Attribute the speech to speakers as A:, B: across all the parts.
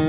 A: I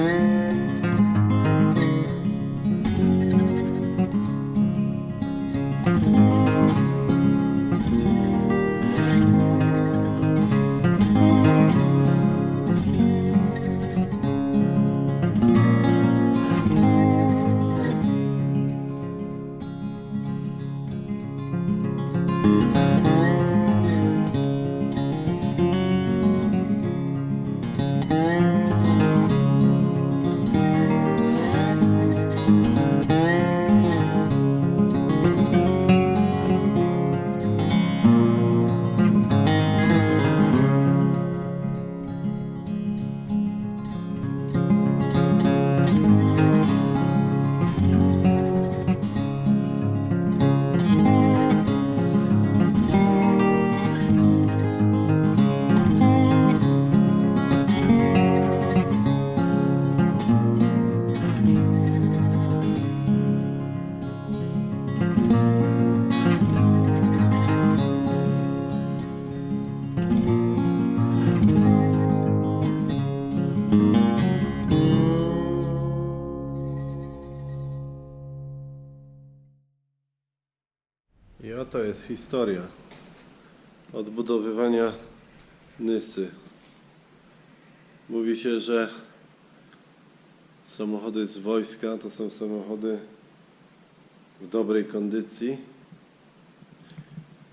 A: oto jest historia odbudowywania Nysy. Mówi się, że samochody z wojska to są samochody w dobrej kondycji.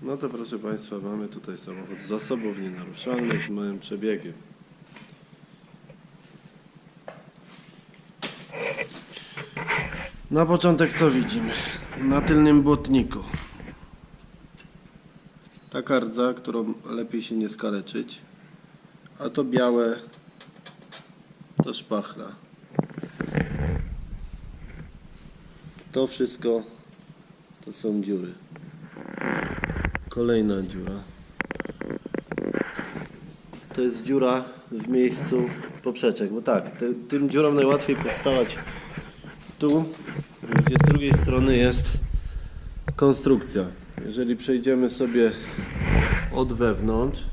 A: No to proszę Państwa, mamy tutaj samochód zasobów nienaruszalnych z małym przebiegiem. Na początek co widzimy? Na tylnym błotniku. Taka rdza, którą lepiej się nie skaleczyć. A to białe to szpachla. To wszystko to są dziury. Kolejna dziura. To jest dziura w miejscu poprzeczek, bo tak, tym dziurom najłatwiej powstawać tu, gdzie z drugiej strony jest konstrukcja. Jeżeli przejdziemy sobie od wewnątrz,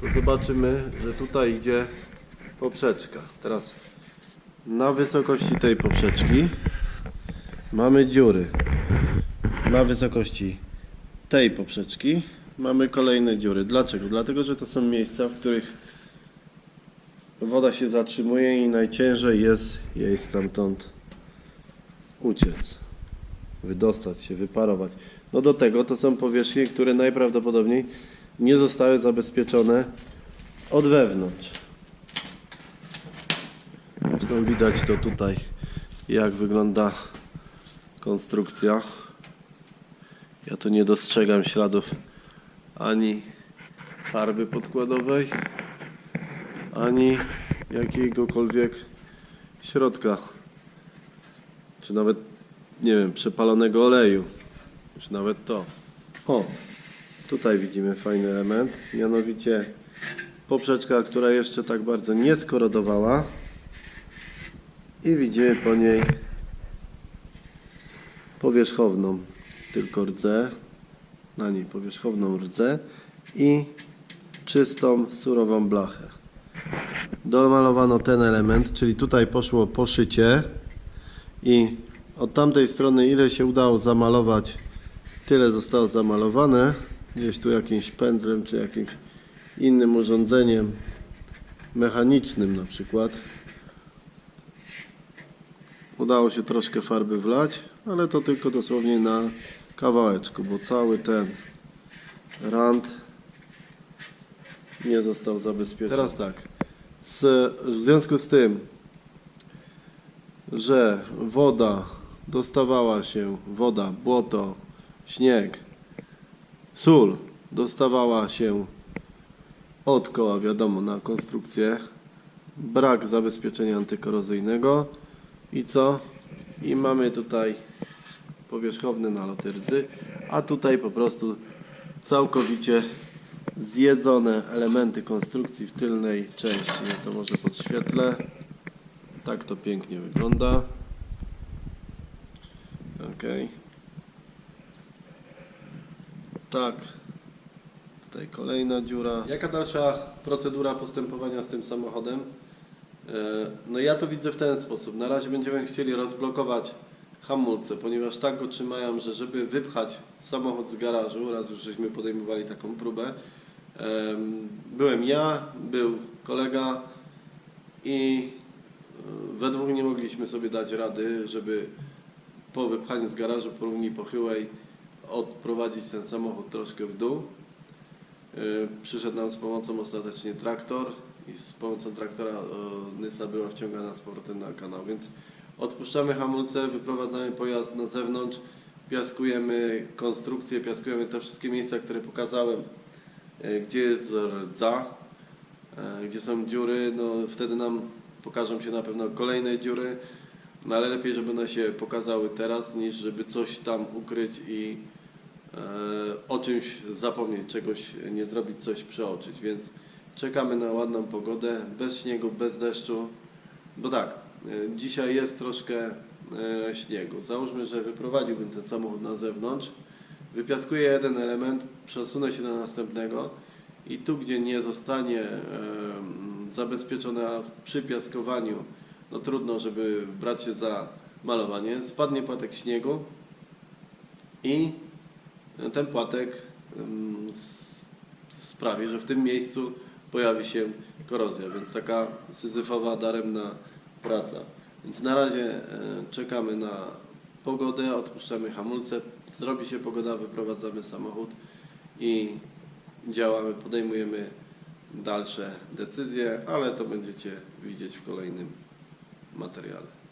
A: to zobaczymy, że tutaj idzie poprzeczka. Teraz na wysokości tej poprzeczki mamy dziury. Na wysokości tej poprzeczki mamy kolejne dziury. Dlaczego? Dlatego, że to są miejsca, w których woda się zatrzymuje i najciężej jest jej stamtąd uciec wydostać się, wyparować. No do tego to są powierzchnie, które najprawdopodobniej nie zostały zabezpieczone od wewnątrz. Zresztą widać to tutaj, jak wygląda konstrukcja. Ja tu nie dostrzegam śladów ani farby podkładowej, ani jakiegokolwiek środka, czy nawet nie wiem, przepalonego oleju. Już nawet to. O, tutaj widzimy fajny element, mianowicie poprzeczka, która jeszcze tak bardzo nie skorodowała i widzimy po niej powierzchowną tylko rdzę, na niej powierzchowną rdzę i czystą, surową blachę. Domalowano ten element, czyli tutaj poszło poszycie i od tamtej strony ile się udało zamalować, tyle zostało zamalowane. Gdzieś tu jakimś pędzlem czy jakimś innym urządzeniem mechanicznym na przykład. Udało się troszkę farby wlać, ale to tylko dosłownie na kawałeczku, bo cały ten rand nie został zabezpieczony. Teraz tak, z, w związku z tym, że woda dostawała się, woda, błoto, śnieg, sól dostawała się od koła, wiadomo, na konstrukcję, brak zabezpieczenia antykorozyjnego i co? I mamy tutaj powierzchowne naloty rdzy, a tutaj po prostu całkowicie zjedzone elementy konstrukcji w tylnej części. Ja to może podświetlę. Tak to pięknie wygląda. Ok. Tak. Tutaj kolejna dziura. Jaka dalsza procedura postępowania z tym samochodem? E, No ja to widzę w ten sposób. Na razie będziemy chcieli rozblokować hamulce, ponieważ tak go trzymają, że żeby wypchać samochód z garażu, raz już żeśmy podejmowali taką próbę, em, byłem ja, był kolega i e, we dwóch nie mogliśmy sobie dać rady, żeby po wypchaniu z garażu po linii pochyłej odprowadzić ten samochód troszkę w dół. E, Przyszedł nam z pomocą ostatecznie traktor i z pomocą traktora Nysa była wciągana z powrotem na kanał, więc odpuszczamy hamulce, wyprowadzamy pojazd na zewnątrz, piaskujemy konstrukcję, piaskujemy te wszystkie miejsca, które pokazałem, e, gdzie jest rdza, e, gdzie są dziury, no wtedy nam pokażą się na pewno kolejne dziury, no ale lepiej, żeby one się pokazały teraz, niż żeby coś tam ukryć i e, o czymś zapomnieć, czegoś nie zrobić, coś przeoczyć, więc czekamy na ładną pogodę, bez śniegu, bez deszczu, bo tak, e, dzisiaj jest troszkę e, śniegu. Załóżmy, że wyprowadziłbym ten samochód na zewnątrz, wypiaskuję jeden element, przesunę się do następnego i tu, gdzie nie zostanie e, zabezpieczona przy piaskowaniu, no trudno, żeby brać się za malowanie, spadnie płatek śniegu i ten płatek sprawi, że w tym miejscu pojawi się korozja, więc taka syzyfowa, daremna praca. Więc na razie e, czekamy na pogodę, odpuszczamy hamulce, zrobi się pogoda, wyprowadzamy samochód i działamy, podejmujemy dalsze decyzje, ale to będziecie widzieć w kolejnym materiale.